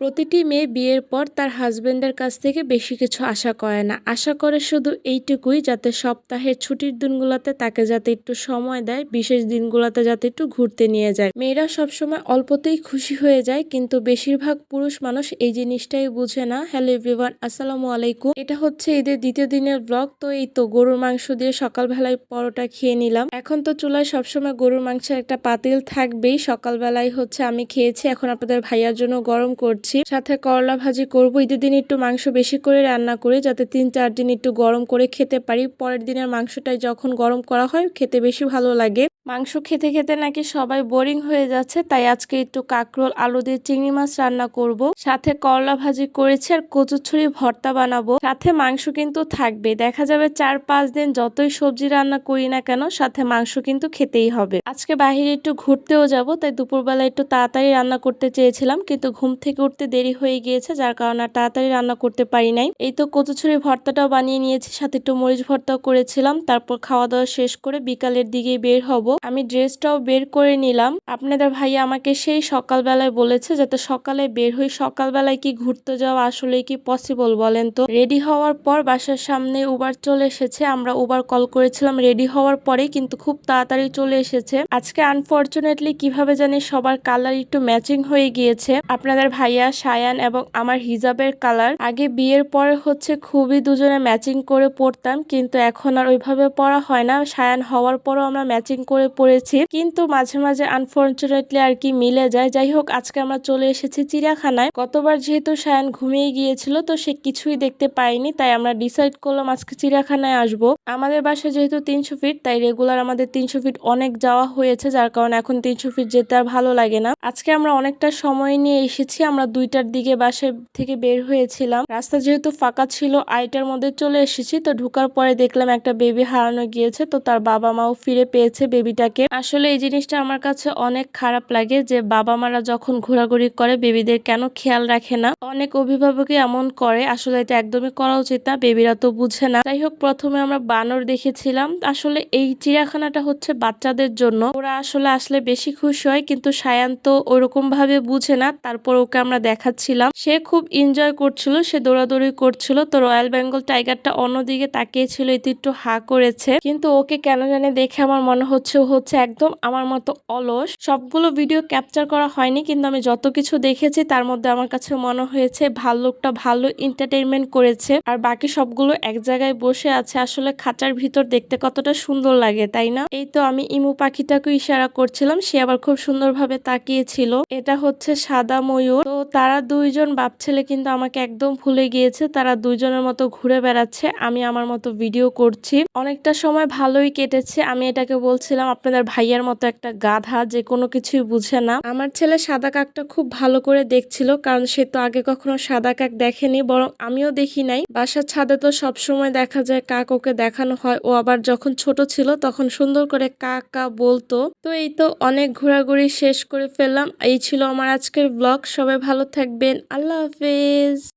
প্রতিটি মেয়ে বিয়ের পর তার হাজবেন্ডের কাছ থেকে বেশি কিছু আশা করে না। আশা করে শুধু এইটুকুই, যাতে সপ্তাহের ছুটির দিনগুলোতে তাকে যাতে একটু সময় দেয়, বিশেষ দিনগুলোতে যাতে একটু ঘুরতে নিয়ে যায়। মেয়েরা সবসময় অল্পতেই খুশি হয়ে যায়, কিন্তু বেশিরভাগ পুরুষ মানুষ এই জিনিসটাই বুঝে না। হ্যালো এভরিওয়ান, আসসালামু আলাইকুম। এটা হচ্ছে ঈদের দ্বিতীয় দিনের ব্লগ। তো এই তো গরুর মাংস দিয়ে সকালবেলায় পরোটা খেয়ে নিলাম। এখন তো চুলায় সবসময় গরুর মাংসের একটা পাতিল থাকবেই। সকালবেলায় হচ্ছে আমি খেয়েছি। এখন আপনাদের ভাইয়ার জন্য গরম করছি। সাথে করলা ভাজি করব। ঈদের দিন একটু মাংস বেশি করে রান্না করি, যাতে তিন, চার দিন একটু গরম করে খেতে পারি। পরের দিনের মাংসটাই যখন গরম করা হয়, খেতে বেশি ভালো লাগে। মাংস খেতে খেতে নাকি সবাই বোরিং হয়ে যাচ্ছে, তাই আজকে একটু কাকরোল, আলু দিয়ে চিংড়ি মাছ রান্না করব। সাথে করলা ভাজি করেছি আর কচুরছুরি ভর্তা বানাবো। সাথে মাংস কিন্তু থাকবে। দেখা যাবে চার পাঁচ দিন যতই সবজি রান্না করি না কেন, সাথে মাংস কিন্তু খেতেই হবে। আজকে বাহিরে একটু ঘুরতেও যাব, তাই দুপুরবেলা একটু তাড়াতাড়ি রান্না করতে চেয়েছিলাম, কিন্তু ঘুম থেকে উঠতে দেরি হয়ে গিয়েছে, যার কারণে আর তাড়াতাড়ি রান্না করতে পারি নাই। এই তো কচুছুরি ভর্তাটাও বানিয়ে নিয়েছি, সাথে একটু মরিচ ভর্তাও করেছিলাম, তারপর খাওয়া দাওয়া শেষ করে বিকালের দিকে বের হব। আমি ড্রেসটাও বের করে নিলাম। আপনাদের ভাইয়া আমাকে সেই সকালবেলায় বলেছে যাতে সকালে বের হই। সকালবেলায় কি ঘুরতে যাওয়া আসলে কি পসিবল বলেন তো? রেডি হওয়ার পর বাসার সামনে উবার চলে এসেছে। আমরা উবার কল করেছিলাম। রেডি হওয়ার পরে কিন্তু খুব তাড়াতাড়ি চলে এসেছে। আজকে আনফর্চুনেটলি কীভাবে জানি সবার কালার একটু ম্যাচিং হয়ে গিয়েছে। আপনাদের ভাইয়া সায়ান এবং আমার হিজাবের কালার আগে বিয়ের পরে হচ্ছে খুবই দুজনে ম্যাচিং করে পড়তাম কিন্তু এখন আর ওইভাবে পড়া হয় না। সায়ান হওয়ার পরও আমরা ম্যাচিং করে পড়েছি। কিন্তু মাঝে মাঝে আনফর্চুনেটলি আর কি মিলে যায়। যাই হোক, আজকে আমরা চলে এসেছি চিড়িয়াখানায়। গতবার যেহেতু সায়ান ঘুমিয়ে গিয়েছিল, তো সে কিছুই দেখতে পাইনি তাই আমরা ডিসাইড করলাম আজকে চিড়িয়াখানায় আসব। আমাদের বাসা যেহেতু তিনশো ফিট তাই রেগুলার আমাদের তিনশো ফিট অনেক যাওয়া হয়েছে, যার কারণে এখন তিনশো ফিট যেতে আর ভালো লাগে না। আজকে আমরা অনেকটা সময় নিয়ে এসেছি, আমরা দুইটার দিকে বাসা থেকে বের হয়েছিলাম। রাস্তা যেহেতু ফাঁকা ছিল আইটার মধ্যে চলে এসেছি, তো ঢুকার পরে দেখলাম একটা বেবি হারানো গিয়েছে, তো তার বাবা মাও ফিরে পেয়েছে বেবিটাকে আসলে এই জিনিসটা আমার কাছে অনেক খারাপ লাগে যে বাবা মারা যখন ঘোরাঘুরি করে, বেবিদের কেন খেয়াল রাখে না? অনেক অভিভাবকই এমন করে, আসলে এটা একদমই করা উচিত না, বেবিরা তো বুঝে না। যাই হোক, প্রথমে আমরা বানর দেখেছিলাম। আসলে এই চিড়িয়াখানাটা হচ্ছে বাচ্চাদের জন্য। ওরা আসলে আসলে বেশি খুশি হয়, কিন্তু সায়ান তো ওরকম ভাবে বুঝে না। তারপর ওকে আমরা দেখাচ্ছিলাম। সে খুব এনজয় করছিল, সে দৌড়াদৌড়ি করছিল। তো রয়্যাল বেঙ্গল টাইগারটা অন্যদিকে তাকিয়েছিল এতে একটু হা করেছে। কিন্তু ওকে কেন জানে দেখে আমার মনে হচ্ছে ও হচ্ছে একদম আমার মতো অলস। সবগুলো ভিডিও ক্যাপচার করা হয়নি, কিন্তু আমি যত কিছু দেখেছি, তার মধ্যে আমার কাছে মনে হয়েছে ভাল্লুকটা ভালো এন্টারটেনমেন্ট করেছে। আর বাকি সবগুলো এক জায়গায় বসে আছে, আসলে খাঁচার ভিতর দেখতে কতটা সুন্দর লাগে, তাই না? এই তো আমি ইমু পাখিটাকে ইশারা করছিলাম, সে আবার খুব সুন্দরভাবে তাকিয়েছিল। এটা হচ্ছে সাদা ময়ূর। তো তারা দুইজন বাপ ছেলে কিন্তু আমাকে একদম ভুলে গিয়েছে, তারা দুইজনের মতো ঘুরে বেড়াচ্ছে, আমি আমার মতো ভিডিও করছি। অনেকটা সময় ভালোই কেটেছে, আমি এটাকে বলছিলাম আপনাদের ভাইয়ার মতো একটা গাধা, যে কোনো কিছুই বুঝে না। আমার ছেলে সাদা কাকটা খুব ভালো করে দেখছিল, কারণ সে তো আগে কখনো সাদা কাক দেখেনি, বরং আমিও দেখি নাই। বাসার ছাদে তো সব সময় দেখা যায় কাক ওকে দেখানো হয়। ও আবার যখন ছোট ছিল, তখন সুন্দর করে কা কা বলতো। তো এই তো অনেক ঘোরাঘুরি শেষ করে ফেললাম। এই ছিল আমার আজকের ব্লগ। সবাই ভালো থাকবেন। আল্লাহ হাফেজ।